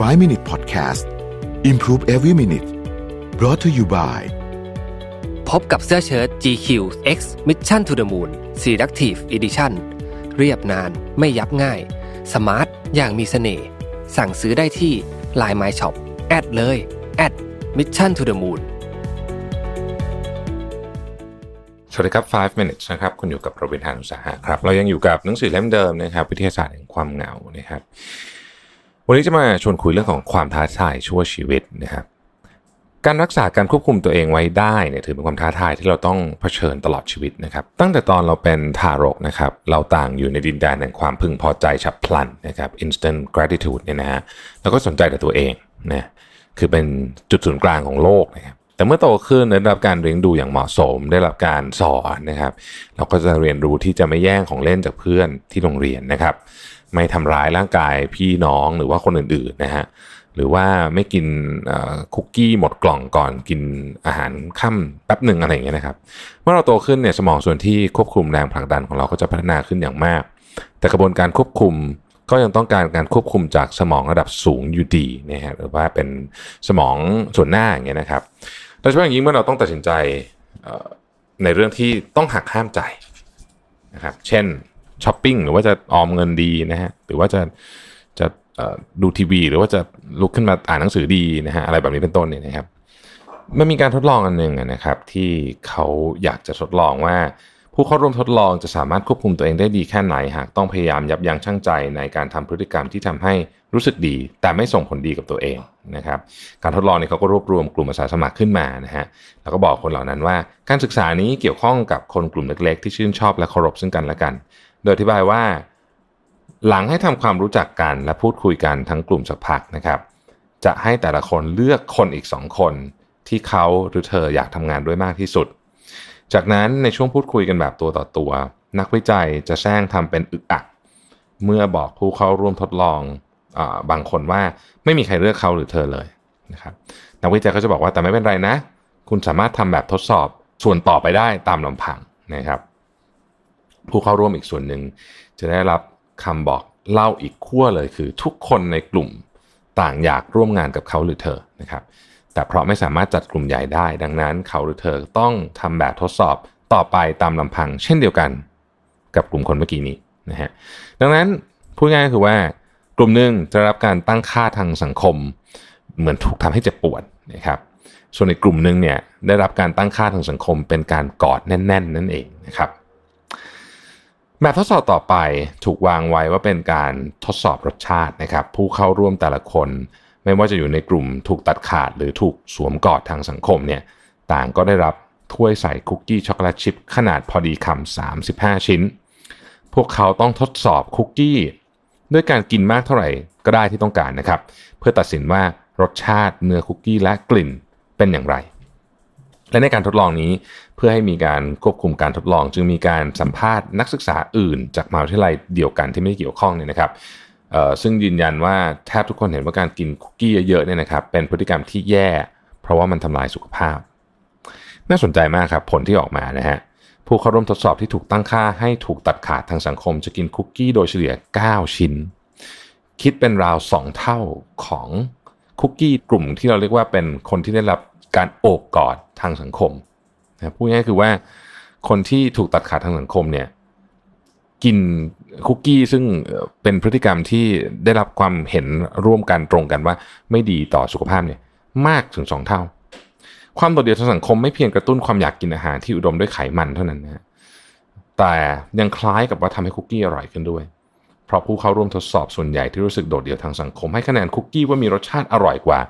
5 Minute Podcast Improve Every Minute brought to you by พบกับเสื้อเชิ้ต GQ X Mission to the Moon Selective Edition เรียบนานไม่ยับง่าย สมาร์ท อย่างมีเสน่ห์ สั่งซื้อได้ที่ Line My Shop แอดเลยแอด Mission to the Moon สวัสดีครับ 5 minutes นะครับ คุณอยู่กับประวินทานอุตสาหะครับ เรายังอยู่กับหนังสือเล่มเดิมนะครับ วิทยาศาสตร์แห่งความเหงานะครับ วันนี้จะมาชวนคุยเรื่องของความท้าทายชั่วชีวิตนะครับ การรักษาการควบคุมตัวเองไว้ได้เนี่ยถือเป็นความท้าทายที่เราต้องเผชิญตลอดชีวิตนะครับ ตั้งแต่ตอนเราเป็นทารกนะครับ เราต่างอยู่ในดินแดนแห่งความพึงพอใจฉับพลันนะครับ instant gratitude เนี่ยนะฮะแล้วก็สนใจแต่ตัวเองนะคือเป็นจุดศูนย์กลางของโลกนะครับแต่เมื่อโตขึ้นได้รับการเลี้ยงดูอย่างเหมาะสม ได้รับการสอนนะครับ เราก็จะเรียนรู้ที่จะไม่แย่งของเล่นจากเพื่อนที่โรงเรียนนะครับ ไม่ทำร้ายร่างกายพี่น้องหรือว่าคนอื่นๆนะฮะหรือว่าไม่กินคุกกี้หมดกล่องก่อนกินอาหารค่ำแป๊บหนึ่งอะไรอย่างเงี้ยนะครับ เมื่อเราโตขึ้นเนี่ยสมองส่วนที่ควบคุมแรงผลักดันของเราก็จะพัฒนาขึ้นอย่างมาก แต่กระบวนการควบคุมก็ยังต้องการการควบคุมจากสมองระดับสูงอยู่ดีนะฮะหรือว่าเป็นสมองส่วนหน้าอย่างเงี้ยนะครับโดยเฉพาะอย่างยิ่งเมื่อเราต้องตัดสินใจในเรื่องที่ต้องหักห้ามใจนะครับ เช่น ช้อปปิ้งหรือว่าจะออมเงินดีนะฮะหรือว่าจะจะดูทีวี หรือว่าจะลุกขึ้นมาอ่านหนังสือดีนะฮะอะไรแบบนี้เป็นต้นเนี่ยนะครับมันมีการทดลองอันหนึ่งนะครับ ที่เขาอยากจะทดลองว่า ผู้เข้าร่วมทดลองจะสามารถควบคุมตัวเองได้ดีแค่ไหนหากต้องพยายามยับยั้งชั่งใจในการทำพฤติกรรมที่ทำให้รู้สึกดี แต่ไม่ส่งผลดีกับตัวเองนะครับ การทดลองนี้เขาก็รวบรวมกลุ่มอาสาสมัครขึ้นมานะฮะแล้วก็บอกคนเหล่านั้นว่า การศึกษานี้เกี่ยวข้องกับคนกลุ่มเล็กๆ ที่ชื่นชอบและเคารพซึ่งกันและกัน โดยอธิบายว่า หลังให้ทำความรู้จักกันและพูดคุยกันทั้งกลุ่มสักพักนะครับ จะให้แต่ละคนเลือกคนอีกสองคนที่เขาหรือเธออยากทำงานด้วยมากที่สุด จากนั้นในช่วงพูดคุยกันแบบตัวต่อตัว นักวิจัยจะแซงทำเป็นอึกอัก เมื่อบอกผู้เข้าร่วมทดลองอบางคนว่าไม่มีใครเลือกเขาหรือเธอเลยนะครับนักวิจัยก็จะบอกว่าแต่ไม่เป็นไรนะ คุณสามารถทำแบบทดสอบส่วนต่อไปได้ตามลำพังนะครับ ผู้เข้าร่วมอีกส่วนหนึ่งจะได้รับคำบอกเล่าอีกขั้วเลยคือทุกคนในกลุ่มต่างอยากร่วมงานกับเขาหรือเธอนะครับแต่เพราะไม่สามารถจัดกลุ่มใหญ่ได้ ดังนั้นเขาหรือเธอต้องทำแบบทดสอบต่อไปตามลำพัง เช่นเดียวกันกับกลุ่มคนเมื่อกี้นี้นะฮะดังนั้นพูดง่ายๆคือว่ากลุ่มหนึ่งจะรับการตั้งค่าทางสังคม เหมือนถูกทำให้เจ็บปวดนะครับส่วนในกลุ่มหนึ่งเนี่ยได้รับการตั้งค่าทางสังคมเป็นการกอดแน่น ๆ นั่นเองนะครับ แบบทดสอบต่อไปถูกวางไว้ว่าเป็นการทดสอบรสชาตินะครับ ผู้เข้าร่วมแต่ละคน ไม่ว่าจะอยู่ในกลุ่มถูกตัดขาดหรือถูกสวมกอดทางสังคมเนี่ยต่างก็ได้รับถ้วยใส่คุกกี้ช็อกโกแลตชิพขนาดพอดีคำ35 ชิ้น พวกเขาต้องทดสอบคุกกี้ ด้วยการกินมากเท่าไหร่ก็ได้ที่ต้องการนะครับ เพื่อตัดสินว่ารสชาติเนื้อคุกกี้และกลิ่นเป็นอย่างไร และในการทดลองนี้เพื่อให้มีการควบคุมการทดลอง จึงมีการสัมภาษณ์นักศึกษาอื่น จากมหาวิทยาลัยเดียวกันที่ไม่เกี่ยวข้องเนี่ยนะครับซึ่งยืนยันว่าแทบทุกคนเห็นว่าการกินคุกกี้เยอะๆเนี่ยนะครับเป็นพฤติกรรมที่แย่ เพราะว่ามันทำลายสุขภาพ น่าสนใจมากครับผลที่ออกมานะฮะผู้เข้าร่วมทดสอบที่ถูกตั้งค่าให้ถูกตัดขาดทางสังคม จะกินคุกกี้โดยเฉลี่ย 9 ชิ้น คิดเป็นราว 2 เท่าของคุกกี้กลุ่มที่เราเรียกว่าเป็นคนที่ได้รับ การโอบกอดทางสังคมนะพูดง่ายคือว่าคนที่ถูกตัดขาดทางสังคมเนี่ยกินคุกกี้ซึ่งเป็นพฤติกรรมที่ได้รับความเห็นร่วมกันตรงกันว่า ไม่ดีต่อสุขภาพเนี่ยมากถึง2เท่า ความโดดเดี่ยวทางสังคมไม่เพียงกระตุ้นความอยากกินอาหารที่อุดมด้วยไขมันเท่านั้นนะแต่ยังคล้ายกับว่าทำให้คุกกี้อร่อยขึ้นด้วย เพราะผู้เข้าร่วมทดสอบส่วนใหญ่ที่รู้สึกโดดเดี่ยวทางสังคม ให้คะแนนคุกกี้ว่ามีรสชาติอร่อยกว่า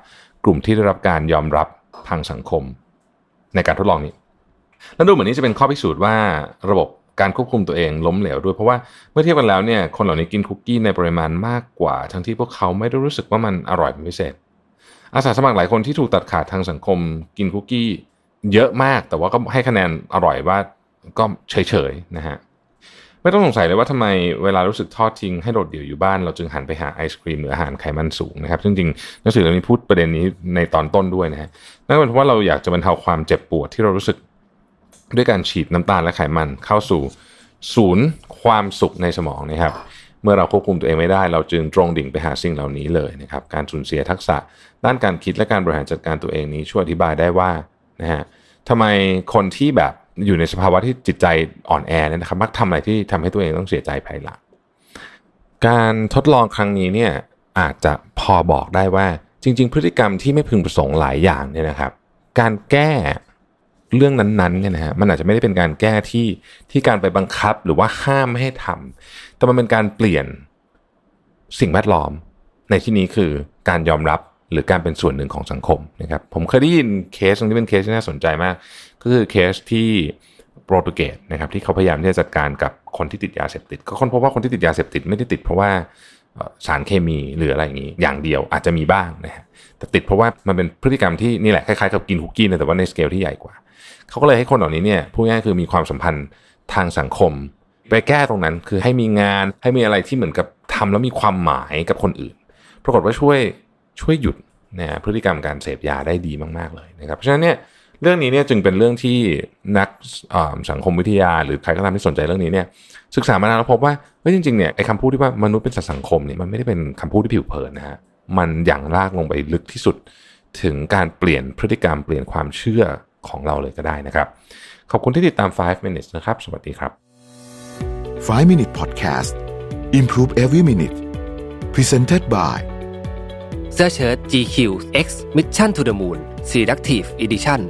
กลุ่มที่ได้รับการยอมรับ ทางสังคม ในการทดลองนี้ และดูเหมือนนี้จะเป็นข้อพิสูจน์ว่าระบบการควบคุมตัวเองล้มเหลวด้วย เพราะว่าเมื่อเทียบกันแล้วเนี่ยคนเหล่านี้กินคุกกี้ในปริมาณมากกว่า ทั้งที่พวกเขาไม่ได้รู้สึกว่ามันอร่อยเป็นพิเศษ อาสาสมัครหลายคนที่ถูกตัดขาดทางสังคม กินคุกกี้เยอะมากแต่ว่าก็ให้คะแนนอร่อยว่าก็เฉยๆนะฮะ ไม่ต้องสงสัยเลยว่าทำไมเวลารู้สึกทอดทิ้งให้โดดเดี่ยวอยู่บ้าน เราจึงหันไปหาไอศครีมหรืออาหารไขมันสูงนะครับซึ่งจริงหนังสือเล่มนี้พูดประเด็นนี้ในตอนต้นด้วยนะฮะนั่นเป็นเพราะว่าเราอยากจะบรรเทาความเจ็บปวดที่เรารู้สึกด้วยการฉีดน้ำตาลและไขมันเข้าสู่ศูนย์ความสุขในสมองนะครับเมื่อเราควบคุมตัวเองไม่ได้ เราจึงตรงดิ่งไปหาสิ่งเหล่านี้เลยนะครับการสูญเสียทักษะ ด้านการคิดและการบริหารจัดการตัวเองนี้ช่วยอธิบายได้ว่านะฮะทำไมคนที่แบบ อยู่ในสภาวะที่จิตใจอ่อนแอเนี่ยนะครับ มักทำอะไรที่ทำให้ตัวเองต้องเสียใจภายหลังการทดลองครั้งนี้เนี่ยอาจจะพอบอกได้ว่าจริง ๆ พฤติกรรมที่ไม่พึงประสงค์หลายอย่างเนี่ยนะครับ การแก้เรื่องนั้นๆเนี่ยนะฮะมันอาจจะไม่ได้เป็นการแก้ที่ที่การไปบังคับหรือว่าห้ามไม่ให้ทำแต่มันเป็นการเปลี่ยนสิ่งแวดล้อม ในที่นี้คือการยอมรับหรือการเป็นส่วนหนึ่งของสังคมนะครับผมเคยได้ยินเคสหนึงที่เป็นเคสที่น่าสนใจมาก ก็คือเคสที่โปรตุเกสนะครับที่เขาพยายามที่จะจัดการกับคนที่ติดยาเสพติด ก็ค้นพบว่าคนที่ติดยาเสพติดไม่ได้ติดเพราะว่าสารเคมีหรืออะไรอย่างนี้ อย่างเดียวอาจจะมีบ้างนะฮะแต่ติดเพราะว่ามันเป็นพฤติกรรมที่นี่แหละคล้ายๆกับกินคุกกี้นะแต่ว่าในสเกลที่ใหญ่กว่าเขาก็เลยให้คนเหล่านี้เนี่ยพูดง่ายๆคือมีความสัมพันธ์ทางสังคม ไปแก้ตรงนั้นคือให้มีงานให้มีอะไรที่เหมือนกับทำแล้วมีความหมายกับคนอื่น ปรากฏว่าช่วยช่วยหยุดนะฮะพฤติกรรมการเสพยาได้ดีมากๆเลยนะครับเพราะฉะนั้นเนี่ย เรื่องนี้เนี่ยจึงเป็นเรื่องที่นักเอ่อสังคมวิทยา หรือใครก็ตามที่สนใจเรื่องนี้เนี่ยศึกษามานานแล้วพบว่าเฮ้ยจริงๆเนี่ยไอ้คำพูดที่ว่ามนุษย์เป็นสัตว์สังคมเนี่ยมันไม่ได้เป็นคำพูดที่ผิวเผินนะฮะมันอย่างลากลงไปลึกที่สุด ถึงการเปลี่ยนพฤติกรรมเปลี่ยนความเชื่อของเราเลยก็ได้นะครับ ขอบคุณที่ติดตาม 5 minutes นะครับ สวัสดีครับ 5 Minute Podcast Improve Every Minute Presented by เสื้อเชิ้ต GQ X Mission to the Moon Selective Edition